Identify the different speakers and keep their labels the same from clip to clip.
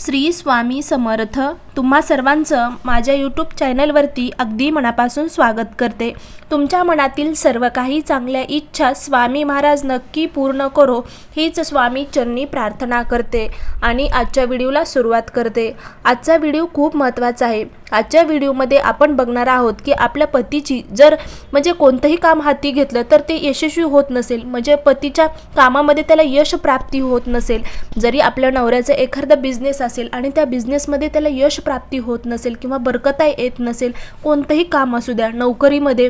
Speaker 1: श्री स्वामी समर्थ. तुम्हा सर्वांचं माझ्या यूट्यूब चॅनलवरती अगदी मनापासून स्वागत करते. तुमच्या मनातील सर्व काही चांगल्या इच्छा स्वामी महाराज नक्की पूर्ण करो हीच स्वामी चरणी प्रार्थना करते आणि आजच्या व्हिडिओला सुरुवात करते. आजचा व्हिडिओ खूप महत्त्वाचा आहे. आजच्या व्हिडिओमध्ये आपण बघणार आहोत की आपल्या पतीची जर म्हणजे कोणतंही काम हाती घेतलं तर ते यशस्वी होत नसेल. म्हणजे पतीच्या कामामध्ये त्याला यश प्राप्ती होत नसेल. जरी आपल्या नवऱ्याचा एखादा बिझनेस असेल आणि त्या बिझनेसमध्ये त्याला यश प्राप्ती होत नसेल किंवा बरकता येत नसेल कोणतंही काम असू द्या नोकरीमध्ये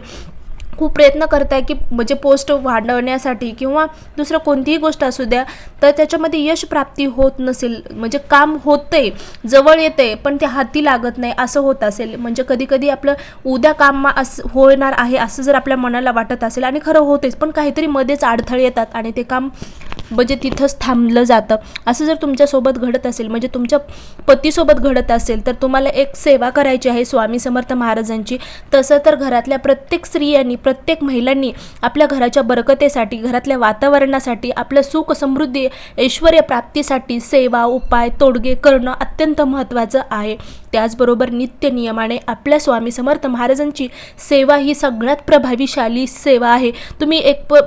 Speaker 1: खूप प्रयत्न करत आहे की म्हणजे पोस्ट वाढवण्यासाठी किंवा दुसरं कोणतीही गोष्ट असू द्या तर त्याच्यामध्ये यश प्राप्ती होत नसेल म्हणजे काम होतंय जवळ येते पण ते हाती लागत नाही असं होत असेल. म्हणजे कधीकधी आपलं उद्या काम असं होणार आहे असं जर आपल्या मनाला वाटत असेल आणि खरं होतेच पण काहीतरी मध्येच अडथळे येतात आणि ते काम म्हणजे तिथंच थांबलं जातं. असं जर तुमच्यासोबत घडत असेल म्हणजे तुमच्या पतीसोबत घडत असेल तर तुम्हाला एक सेवा करायची आहे स्वामी समर्थ महाराजांची. तसं तर घरातल्या प्रत्येक स्त्रियांनी प्रत्येक महिलांनी आपल्या घराच्या बरकतेसाठी घरातल्या वातावरणासाठी आपलं सुख समृद्धी ऐश्वर प्राप्तीसाठी सेवा उपाय तोडगे करणं अत्यंत महत्त्वाचं आहे. त्याचबरोबर नित्य नियमाने आपल्या स्वामी समर्थ महाराजांची सेवा ही सगळ्यात प्रभावीशाली सेवा आहे. तुम्ही एक प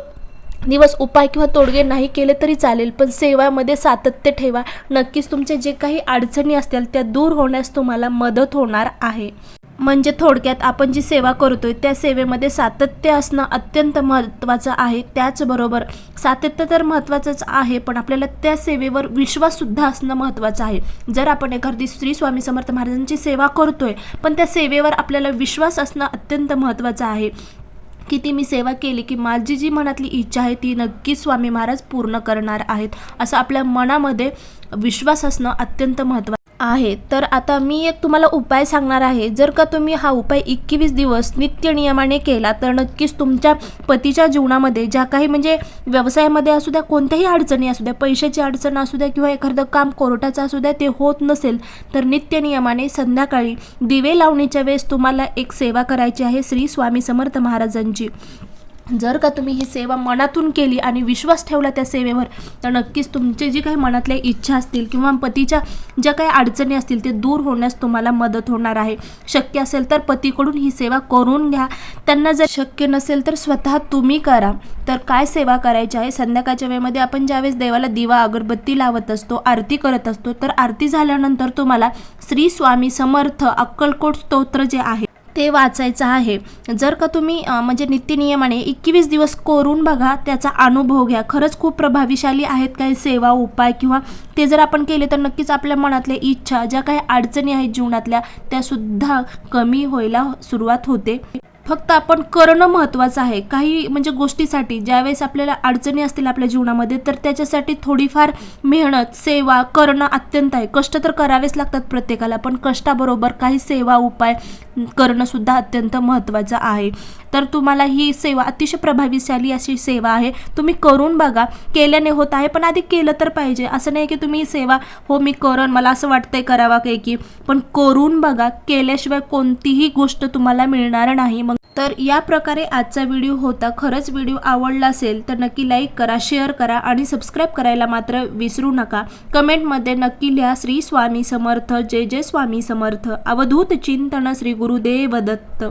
Speaker 1: दिवस उपाय किंवा तोडगे नाही केले तरी चालेल पण सेवामध्ये सातत्य ठेवा. नक्कीच तुमचे जे काही अडचणी असतील त्या दूर होण्यास तुम्हाला मदत होणार आहे. म्हणजे थोडक्यात आपण जी सेवा करतोय त्या सेवेमध्ये सातत्य असणं अत्यंत महत्त्वाचं आहे. त्याचबरोबर सातत्य तर महत्त्वाचंच आहे पण आपल्याला त्या सेवेवर विश्वाससुद्धा असणं महत्त्वाचं आहे. जर आपण एखादी श्री स्वामी समर्थ महाराजांची सेवा करतोय पण त्या सेवेवर आपल्याला विश्वास असणं अत्यंत महत्त्वाचं आहे. की ती मी सेवा केली की माझी जी मनातली इच्छा आहे ती नक्कीच स्वामी महाराज पूर्ण करणार आहेत. असं आपल्या मनामध्ये विश्वास असणं अत्यंत महत्त्वाचं आहे. तर आता मी एक तुम्हाला उपाय सांगणार आहे. जर का तुम्ही हा उपाय एकवीस दिवस नित्य नियमाने केला तर नक्कीच तुमच्या पतीच्या जीवनामध्ये ज्या काही म्हणजे व्यवसायामध्ये असू द्या कोणत्याही अडचणी असू द्या पैशाची अडचण असू द्या किंवा एखादं काम कोर्टाचं असू द्या ते होत नसेल तर नित्य नियमाने संध्याकाळी दिवे लावणीच्या वेळेस तुम्हाला एक सेवा करायची आहे श्री स्वामी समर्थ महाराजांची. जर का तुम्ही ही सेवा मनातून केली आणि विश्वास ठेवला त्या सेवेवर तर नक्कीच तुमचे जी काही मनातल्या इच्छा असतील किंवा पतीच्या ज्या काही अडचणी असतील ते दूर होण्यास तुम्हाला मदत होणार आहे. शक्य असेल तर पतीकडून ही सेवा करून घ्या. त्यांना जर शक्य नसेल तर स्वतः तुम्ही करा. तर काय सेवा करायची आहे? संध्याकाळच्या वेळेमध्ये आपण ज्यावेळेस देवाला दिवा अगरबत्ती लावत असतो आरती करत असतो तर आरती झाल्यानंतर तुम्हाला श्री स्वामी समर्थ अक्कलकोट स्तोत्र जे आहे ते वाचायचं आहे. जर का तुम्ही म्हणजे नित्यनियमाने एकवीस दिवस करून बघा त्याचा अनुभव घ्या. खरंच खूप प्रभावीशाली आहेत काही सेवा उपाय किंवा ते जर आपण केले तर नक्कीच आपल्या मनातल्या इच्छा ज्या काही अडचणी आहेत जीवनातल्या त्यासुद्धा कमी व्हायला सुरुवात होते. फक्त आपण करणं महत्त्वाचं आहे. काही म्हणजे गोष्टीसाठी ज्यावेळेस आपल्याला अडचणी असतील आपल्या जीवनामध्ये तर त्याच्यासाठी थोडीफार मेहनत सेवा करणं अत्यंत आहे. कष्ट तर करावेच लागतात प्रत्येकाला पण कष्टाबरोबर काही सेवा उपाय करणंसुद्धा अत्यंत महत्त्वाचं आहे. तर तुम्हाला ही सेवा अतिशय प्रभावीशाली अशी सेवा आहे. तुम्ही करून बघा. केल्याने होत आहे पण आधी केलं तर पाहिजे. असं नाही की तुम्ही सेवा हो मी करण मला असं वाटतंय करावा काही की. पण करून बघा. केल्याशिवाय कोणतीही गोष्ट तुम्हाला मिळणार नाही. मग तर या प्रकारे आजचा व्हिडिओ होता. खरंच व्हिडिओ आवडला असेल तर नक्की लाईक करा शेअर करा आणि सबस्क्राईब करायला मात्र विसरू नका. कमेंटमध्ये नक्की लिहा श्री स्वामी समर्थ जय जय स्वामी समर्थ अवधूत चिंतन श्री गुरुदेव दत्त.